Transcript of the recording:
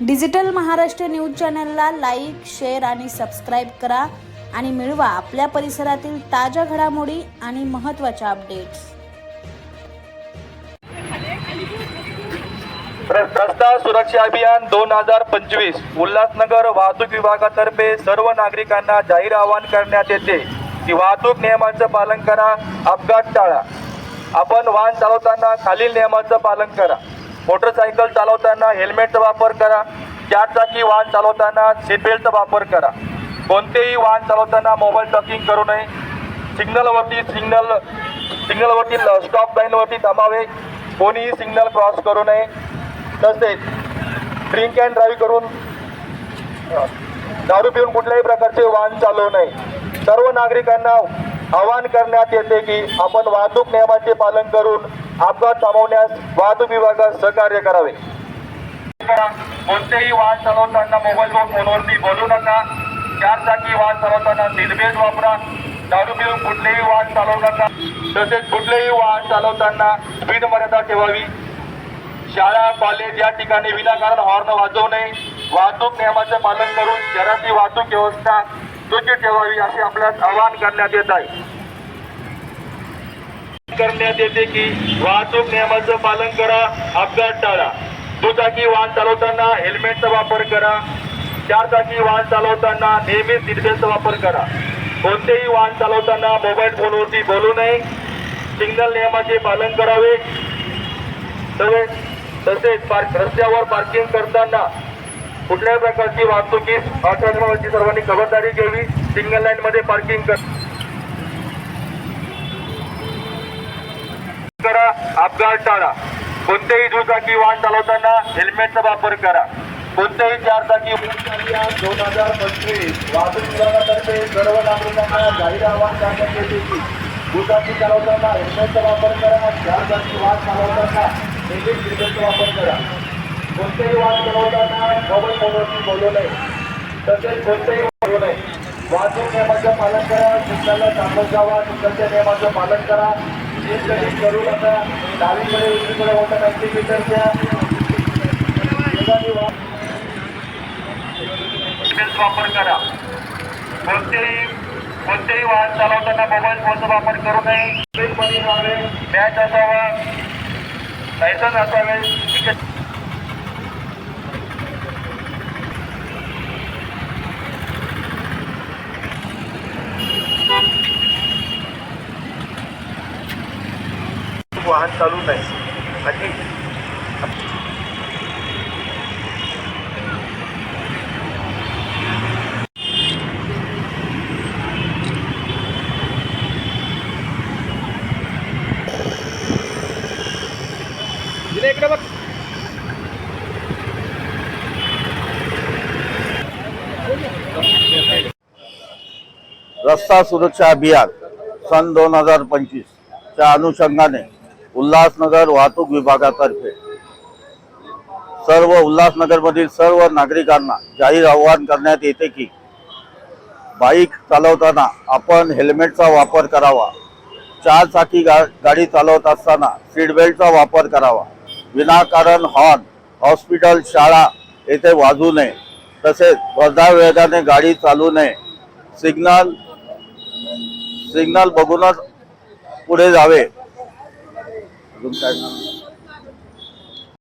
Digital Maharashtra news चॅनलला like share आणि subscribe करा आणि मिळवा आपल्या परिसरातील ताज्या घडामोडी आणि महत्त्वाच्या अपडेट्स. रस्ता सुरक्षा अभियान दोन हजार पंचवीस उल्हासनगर वाहतूक विभागातर्फे सर्व नागरिकांना जाहीर आवाहन करण्यात येते. की वाहतूक नियमांचं पालन करा अपघात टाळा. आपण वाहन चालवताना खालील नियमांचं पालन करा. मोटरसायकल चालवताना हेल्मेटचा वापर करा. चार चाकी वाहन चालवताना सीटबेल्टचा वापर करा. कोणतेही वाहन चालवताना मोबाईल टॉकिंग करू नये. सिग्नलवरती सिग्नल सिग्नलवरती स्टॉप लाईनवरती थांबावे. कोणीही सिग्नल क्रॉस करू नये. तसेच ड्रिंक अँड ड्राईव्ह करून दारू पिऊन कुठल्याही प्रकारचे वाहन चालवू नये. सर्व नागरिकांना आवाहन करण्यात येते की आपण वाहतूक नियमाचे पालन करून अपघात थांबवण्यास वाहतूक विभागास सहकार्य करावे. कोणतेही वाहन चालवताना मोबाईल व फोनवरती बोलू नका. चार चाकी वाहन चालवताना सीटबेल्ट वापरा. दारू पिऊन कुठलेही वाहन चालवू नका. तसेच कुठलेही वाहन चालवताना स्पीड मर्यादा ठेवावी. शाळा कॉलेज या ठिकाणी विनाकारण हॉर्न वाजवू नये. वाहतूक नियमाचे पालन करून शहराची वाहतूक व्यवस्था सुचित ठेवावी असे आपल्यास आवाहन करण्यात येत आहे. करण्यात येते की वाहतूक नियमाचं पालन करा अपघात टाळा. दुचाकी वाहन चालवताना हेल्मेटचा वापर करा. चार चाकी वाहन चालवताना नेहमी सीटबेल्टचा वापर करा. कोणतेही वाहन चालवताना मोबाईल फोनवरती बोलू नये. सिग्नल नियमाचे पालन करावे. तसेच तसेच पार्क रस्त्यावर पार्किंग करताना कुठल्याही प्रकारची वाहतुकीस अडथळण्याची सर्वांनी खबरदारी घ्यावी. सिंगल लाईनमध्ये पार्किंग कर करा अपघात टाळा. कोणतेही दुचाकी वाहन चालवताना हेल्मेटचा वापर करा. कोणतेही चार चाकी दोन हजार पंचवीस वाहतूक विभागातर्फे सर्व नागरिकांना जाहीर आवाहन करण्यात येते की दुचाकी चालवताना हेल्मेटचा वापर करा चार चाकी वाहन चालवताना नेहमीच हेल्मेटचा वापर करा. कोणतेही वाहन चालवताना मोबाईल फोनवरती बोलू नये. तसेच कोणतेही बोलू नये. वाहतूक नियमाचं पालन करा सिग्नलला थांबत जावा सिग्नलच्या नियमाचं पालन करा. सीट कधी करू डावीकडे उजवीकडे होता मीटरच्या वापर करा. कोणतेही कोणतेही वाहन चालवताना मोबाईल फोनचा वापर करू नये. सीटमध्ये मॅच असावा लायसन्स असावे. तिकीट वाहन चालू नाही. आणि इकडे बघ. रस्ता सुरक्षा अभियान सन दोन हजार पंचवीसच्या अनुषंगाने उल्हासनगर वाहतूक विभागातर्फे. सर्व उल्हासनगरमधील सर्व नागरिकांना जाहीर आवाहन करण्यात येते की बाईक चालवताना आपण हेल्मेटचा वापर करावा. चार चाकी गा गाडी चालवत असताना सीट बेल्टचा वापर करावा. विनाकारण हॉर्न हॉस्पिटल शाळा येथे वाजू नये. तसेच भरधाव वेगाने गाडी चालू नये. सिग्नल सिग्नल बघूनच पुढे जावे. अजून काय